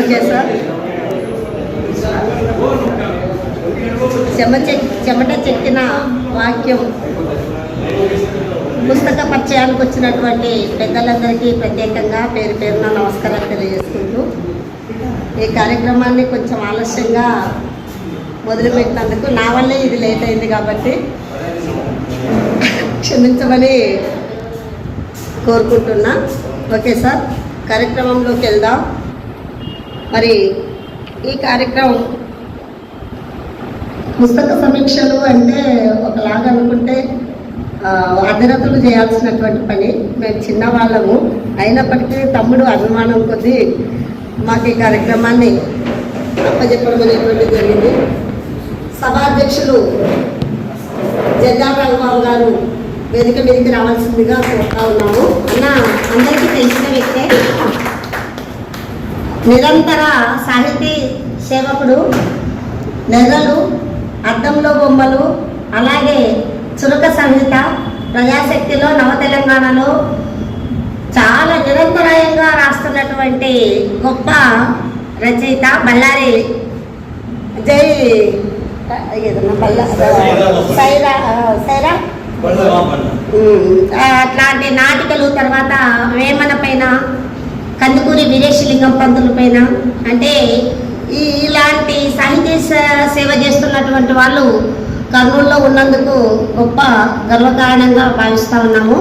Okay sir. చెమ check చెమట చెక్కిన వాక్యం. పుస్తక పరిచయానికి వచ్చినటువంటి పెద్దలందరికీ ప్రత్యేకంగా పేరు పేరున నమస్కారం తెలియజేసుకుంటూ ఈ కార్యక్రమాన్ని కొంచెం ఆలస్యంగా మొదలుపెట్టినందుకు నా వల్లే ఇది లేట్ అయింది కాబట్టి క్షమించమని కోరుకుంటున్నా. Okay sir. కార్యక్రమంలోకి వెళ్దాం. మరి ఈ కార్యక్రమం పుస్తక సమీక్షలు అంటే ఒకలాగా అనుకుంటే ఆ, చేయాల్సినటువంటి పని. మేము చిన్నవాళ్ళము. అయినప్పటికీ తమ్ముడు అభిమానం కొద్దీ మాకు ఈ కార్యక్రమాన్ని అప్పచెప్పడం అనేటువంటి జరిగింది. సభాధ్యక్షులు జగ్గారావు గారు వేదిక మీదకి రావాల్సిందిగా కోరుతా ఉన్నాము. అన్న అందరికీ తెలిసిన వ్యక్తే. నిరంతర సాహితీ సేవకుడు నెర్రలు అద్దంలో బొమ్మలు అలాగే చురక సంహిత ప్రజాశక్తిలో నవ తెలంగాణలో చాలా నిరంతరాయంగా రాస్తున్నటువంటి గొప్ప రచయిత బళ్ళారి జై ఏదన్నా బల్ల సైరా సైరా? అట్లాంటి నాటికలు తర్వాత వేమన పైన కందుకూరి వీరేశలింగం పంతుల పైన అంటే ఈ ఇలాంటి సాహిత్య సేవ చేస్తున్నటువంటి వాళ్ళు కర్నూలులో ఉన్నందుకు గొప్ప గర్వకారణంగా భావిస్తూ ఉన్నాము.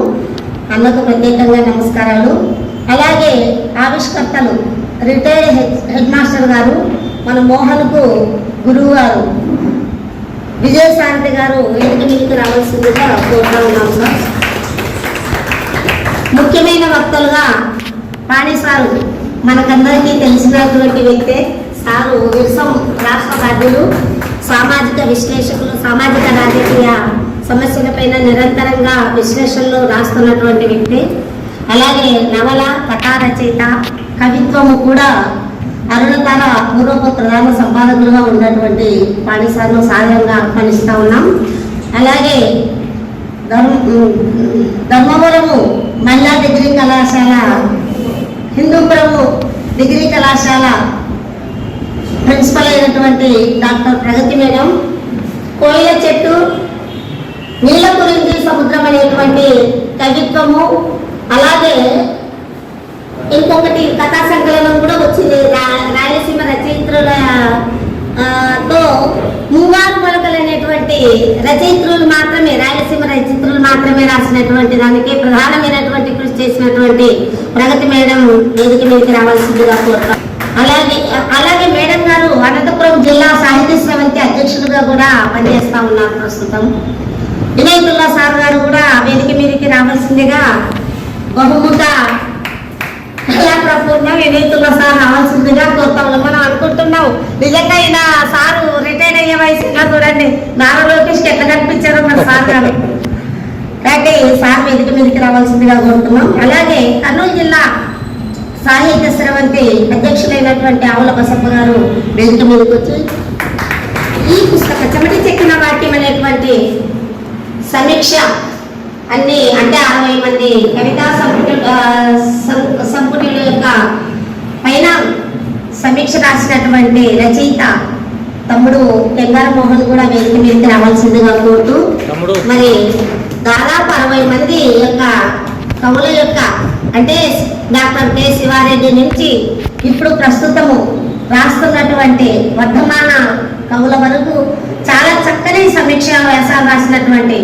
అన్నకు ప్రత్యేకంగా నమస్కారాలు. అలాగే ఆవిష్కర్తలు రిటైర్డ్ హెడ్ హెడ్ మాస్టర్ గారు మన మోహన్కు గురువు గారు. విజయశాంతి గారు ఇంటికి మీకు రావాల్సిందిగా కోరుతా ఉన్నాం సార్ ముఖ్యమైన వక్తలుగా పాణి సారు మనకందరికీ తెలిసినటువంటి వ్యక్తే సారు విరసం రాష్ట్ర బాధ్యులు సామాజిక విశ్లేషకులు సామాజిక రాజకీయ సమస్యలపైన నిరంతరంగా విశ్లేషణలు రాస్తున్నటువంటి వ్యక్తి. అలాగే నవల కథా రచయిత కవిత్వము కూడా అరుణతార పూర్వపు ప్రధాన సంపాదకులుగా ఉన్నటువంటి పాఠశాలను సాధారణంగా ఆహ్వానిస్తూ ఉన్నాం. అలాగే ధర్మవరము మహిళా డిగ్రీ కళాశాల హిందూపురము డిగ్రీ కళాశాల ప్రిన్సిపల్ అయినటువంటి డాక్టర్ ప్రగతి మేడం కోయిల చెట్టు నీళ్ళ గురించి సముద్రం అనేటువంటి కవిత్వము అలాగే ఇంకొకటి కథా సంకలనం కూడా వచ్చింది రా- రాయలసీమ రచయిత్రుల ఆ, తో మూవారు మొలకలు అనేటువంటి రచయిత్రులు మాత్రమే రాయలసీమ రచయిత్రులు మాత్రమే రాసినటువంటి దానికి ప్రధానమైనటువంటి కృషి చేసినటువంటి ప్రగతి మేడం వేదిక మీదకి రావాల్సిందిగా కోరుతాం అలాగే అలాగే మేడం గారు అనంతపురం జిల్లా సాహిత్య సమితి అధ్యక్షులుగా కూడా పనిచేస్తా ఉన్నారు ప్రస్తుతం. వినయతుల్లా సార్ గారు కూడా వేదిక మీదకి రావాల్సిందిగా బహుముఖ కళాప్రపూర్ణ వినయతుల్లా సార్ రావాల్సిందిగా కోరుతాం మనం అనుకుంటున్నాం నిజంగా ఈయన సారు రిటైర్ అయ్యే వయసు ఇంకా చూడండి. నారా లోకేష్ ఎట్లా కనిపించారో మన సార్ గారు. కాబట్టి సార్ మీదకి మీదకి రావాల్సిందిగా కోరుతున్నాం. అలాగే కర్నూలు జిల్లా సాహిత్య స్రవంతి అధ్యక్షులైనటువంటి ఆవుల బసప్ప గారు వేదిక మీదకి వచ్చి ఈ పుస్తక చెమటి చెక్కిన వాక్యం అనేటువంటి సమీక్ష అన్ని అంటే అరవై మంది కవితా సంపుటి ఆ, సం- యొక్క సమీక్ష రాసినటువంటి రచయిత తమ్ముడు కెంగార మోహన్ కూడా వేదిక మీదకి రావాల్సిందిగా కోరుతూ తమ్ముడు. మరి దాదాపు అరవై మంది యొక్క కవుల యొక్క అంటే డాక్టర్ కె శివారెడ్డి నుంచి ఇప్పుడు ప్రస్తుతము రాస్తున్నటువంటి వర్ధమాన కవుల వరకు చాలా చక్కని సమీక్ష వ్యాసాలు రాసినటువంటి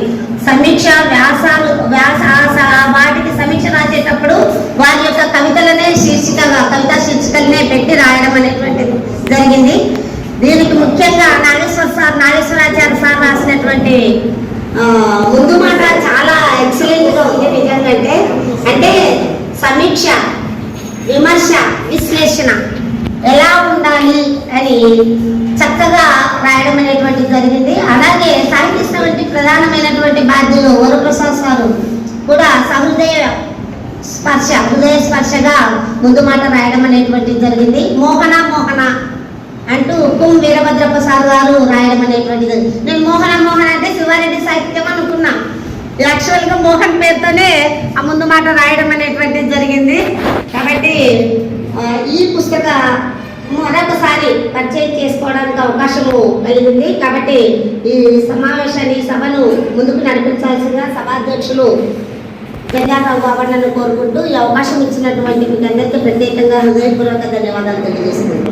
సమీక్ష వ్యాసాలు వ్యాస వాటికి సమీక్ష రాసేటప్పుడు వారి యొక్క కవితలనే శీర్షికగా కవితా శీర్షికలనే అనేటువంటిది జరిగింది. దీనికి ముఖ్యంగా నాగేశ్వర సార్ నాగేశ్వరాచార్య సార్ రాసినటువంటి ముందు మాట చాలా ఎక్సలెంట్గా ఉంది నిజంగా అంటే అంటే సమీక్ష విమర్శ విశ్లేషణ ఎలా ఉండాలి అని చక్కగా రాయడం అనేటువంటిది జరిగింది. అలాగే సాహిత్య వంటి ప్రధానమైనటువంటి బాధ్యులు వరప్రసాద్ సారు కూడా సహృదయ స్పర్శ హృదయ స్పర్శగా ముందు మాట రాయడం అనేటువంటిది జరిగింది. మోహన మోహన అంటూ కుం వీరభద్రప్ప సారు గారు రాయడం అనేటువంటిది. నేను మోహన మోహన అంటే శివారెడ్డి సాహిత్యం అనుకున్నా. యాక్చువల్గా మోహన్ పేరుతోనే ఆ ముందు మాట రాయడం అనేటువంటిది జరిగింది. కాబట్టి ఈ పుష్క మరొకసారి పరిచయం చేసుకోవడానికి అవకాశము కలిగింది. కాబట్టి ఈ సమావేశాన్ని సభను ముందుకు నడిపించాల్సిన సభాధ్యక్షులు జగ్గారావు బాబన్నను కోరుకుంటూ ఈ అవకాశం ఇచ్చినటువంటి మీకు అందరికీ ప్రత్యేకంగా హృదయపూర్వక ధన్యవాదాలు తెలియజేస్తున్నాను.